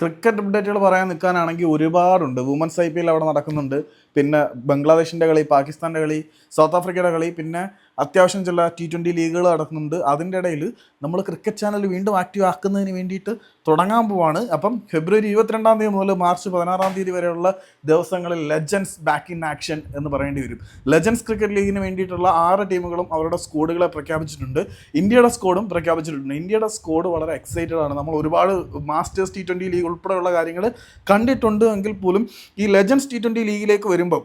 Cricket അപ്ഡേറ്റുകൾ പറയാൻ നിൽക്കാനാണെങ്കിൽ ഒരുപാടുണ്ട്. വുമൻസ് ഐ പി എൽ അവിടെ നടക്കുന്നുണ്ട്. പിന്നെ ബംഗ്ലാദേശിന്റെ കളി പാകിസ്ഥാന്റെ കളി സൗത്ത് ആഫ്രിക്കയുടെ കളി പിന്നെ അത്യാവശ്യം ചില ടി ട്വന്റി ലീഗുകൾ നടക്കുന്നുണ്ട്. അതിന്റെ ഇടയിൽ നമ്മൾ ക്രിക്കറ്റ് ചാനൽ വീണ്ടും ആക്റ്റീവ് ആക്കുന്നതിന് വേണ്ടിയിട്ട് തുടങ്ങാൻ പോവാണ്. അപ്പം ഫെബ്രുവരി ഇരുപത്തിരണ്ടാം തീയതി മുതൽ മാർച്ച് പതിനാറാം തീയതി വരെയുള്ള ദിവസങ്ങളിൽ ലെജൻസ് ബാക്ക് ഇൻ ആക്ഷൻ എന്ന് പറയേണ്ടി വരും. ലെജൻസ് ക്രിക്കറ്റ് ലീഗിന് വേണ്ടിയിട്ടുള്ള ആറ് ടീമുകളും അവരുടെ സ്കോഡുകളെ പ്രഖ്യാപിച്ചിട്ടുണ്ട്. ഇന്ത്യയുടെ സ്കോഡും പ്രഖ്യാപിച്ചിട്ടുണ്ട്. ഇന്ത്യയുടെ സ്കോഡ് വളരെ എക്സൈറ്റഡ് ആണ്. നമ്മൾ ഒരുപാട് മാസ്റ്റേഴ്സ് ടി ട്വന്റി ലീഗ് ഉൾപ്പെടെയുള്ള കാര്യങ്ങൾ കണ്ടിട്ടുണ്ട് എങ്കിൽ പോലും ഈ ലെജൻസ് ടി ട്വന്റി ലീഗിലേക്ക് വരുമ്പം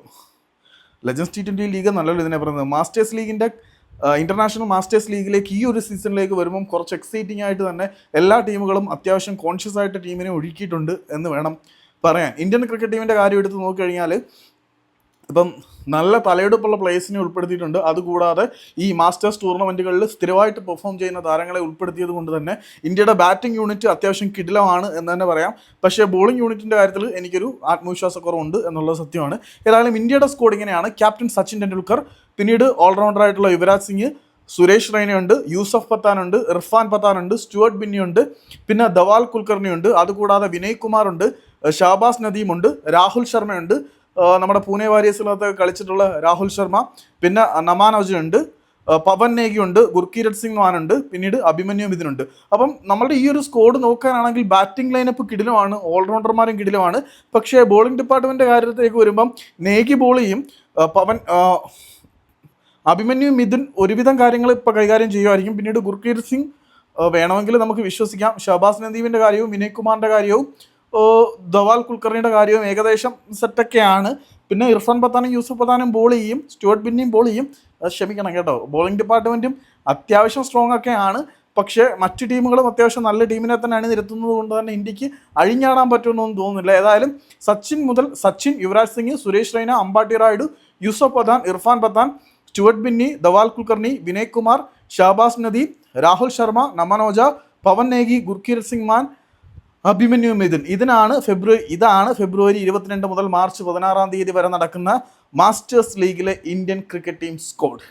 ലെജൻസ് ടി ട്വന്റി ലീഗ് നല്ലൊരു ഇതിനെ പറയുന്നത്. മാസ്റ്റേഴ്സ് ലീഗിന്റെ ഇന്റർനാഷണൽ മാസ്റ്റേഴ്സ് ലീഗിലേക്ക് ഈ ഒരു സീസണിലേക്ക് വരുമ്പം കുറച്ച് എക്സൈറ്റിംഗ് ആയിട്ട് തന്നെ എല്ലാ ടീമുകളും അത്യാവശ്യം കോൺഷ്യസ് ആയിട്ട് ടീമിനെ ഒഴുക്കിയിട്ടുണ്ട് എന്ന് വേണം പറയാൻ. ഇന്ത്യൻ ക്രിക്കറ്റ് ടീമിന്റെ കാര്യം എടുത്ത് നോക്കിക്കഴിഞ്ഞാൽ ഇപ്പം നല്ല തലയെടുപ്പുള്ള പ്ലേയേഴ്സിനെ ഉൾപ്പെടുത്തിയിട്ടുണ്ട്. അതുകൂടാതെ ഈ മാസ്റ്റേഴ്സ് ടൂർണമെന്റുകളിൽ സ്ഥിരമായിട്ട് പെർഫോം ചെയ്യുന്ന താരങ്ങളെ ഉൾപ്പെടുത്തിയത് കൊണ്ട് തന്നെ ഇന്ത്യയുടെ ബാറ്റിംഗ് യൂണിറ്റ് അത്യാവശ്യം കിടിലമാണ് എന്ന് തന്നെ പറയാം. പക്ഷേ ബോളിംഗ് യൂണിറ്റിന്റെ കാര്യത്തിൽ എനിക്കൊരു ആത്മവിശ്വാസക്കുറവുണ്ട് എന്നുള്ളത് സത്യമാണ്. ഏതായാലും ഇന്ത്യയുടെ സ്കോഡ് ഇങ്ങനെയാണ്. ക്യാപ്റ്റൻ സച്ചിൻ ടെണ്ടുൽക്കർ പിന്നീട് ഓൾറൗണ്ടറായിട്ടുള്ള യുവരാജ് സിംഗ് സുരേഷ് റൈനയുണ്ട് യൂസഫ് പത്താനുണ്ട് ഇർഫാൻ പത്താനുണ്ട് സ്റ്റുവർട്ട് ബിന്നിയുണ്ട് പിന്നെ ധവാൽ കുൽക്കർണിയുണ്ട്. അതുകൂടാതെ വിനയ് കുമാറുണ്ട് ഷാബാസ് നദീമുണ്ട് രാഹുൽ ശർമ്മയുണ്ട് നമ്മുടെ പൂനെ വാരിയേഴ്സിനകത്ത് കളിച്ചിട്ടുള്ള രാഹുൽ ശർമ്മ പിന്നെ നമാൻ ഉണ്ട് പവൻ നേഗി ഉണ്ട് ഗുർക്കീരത് സിംഗ് മാനുണ്ട് പിന്നീട് അഭിമന്യു മിഥുനുണ്ട് അപ്പം നമ്മുടെ ഈ ഒരു സ്കോഡ് നോക്കാനാണെങ്കിൽ ബാറ്റിംഗ് ലൈനപ്പ് കിടിലമാണ് ഓൾറൗണ്ടർമാരും കിടിലമാണ്. പക്ഷേ ബോളിംഗ് ഡിപ്പാർട്ട്മെന്റ് കാര്യത്തിലേക്ക് വരുമ്പം നേഗി ബോൾ ചെയ്യും പവൻ അഭിമന്യു മിഥുൻ ഒരുവിധം കാര്യങ്ങൾ ഇപ്പോൾ കൈകാര്യം ചെയ്യുമായിരിക്കും പിന്നീട് ഗുർക്കീർ സിംഗ് വേണമെങ്കിൽ നമുക്ക് വിശ്വസിക്കാം. ഷഹബാസ് നദീമിന്റെ കാര്യവും വിനയ് കുമാറിന്റെ കാര്യവും ധവാൽ കുൽക്കർണിയുടെ കാര്യവും ഏകദേശം സെറ്റൊക്കെയാണ് പിന്നെ ഇർഫാൻ പത്താനും യൂസഫ് പത്താനും ബോൾ ചെയ്യും സ്റ്റുവർട്ട് ബിന്നിയും ബോൾ ചെയ്യും. ക്ഷമിക്കണം കേട്ടോ. ബോളിംഗ് ഡിപ്പാർട്ട്മെന്റും അത്യാവശ്യം സ്ട്രോങ് ഒക്കെയാണ് പക്ഷേ മറ്റ് ടീമുകളും അത്യാവശ്യം നല്ല ടീമിനെ തന്നെ അണിനിരത്തുന്നത് കൊണ്ട് തന്നെ ഇന്ത്യയ്ക്ക് അഴിഞ്ഞാടാൻ പറ്റുമെന്നൊന്നും തോന്നുന്നില്ല. ഏതായാലും സച്ചിൻ മുതൽ സച്ചിൻ യുവരാജ് സിംഗ് സുരേഷ് റൈന അമ്പാട്ടി റായിഡു യൂസഫ് പത്താൻ ഇർഫാൻ പത്താൻ സ്റ്റുവർട്ട് ബിന്നി ദവാൽ കുൽക്കർണി വിനയ് കുമാർ ഷാബാസ് നദീം രാഹുൽ ശർമ്മ നമനോജ പവൻ നേഗി ഗുർകീർ സിംഗ് മാൻ അഭിമന്യു മിഥുൻ. ഇതിനാണ് ഫെബ്രുവരി ഇതാണ് ഫെബ്രുവരി ഇരുപത്തിരണ്ട് മുതൽ മാർച്ച് പതിനാറാം തീയതി വരെ നടക്കുന്ന മാസ്റ്റേഴ്സ് ലീഗിലെ ഇന്ത്യൻ ക്രിക്കറ്റ് ടീം സ്കോഡ്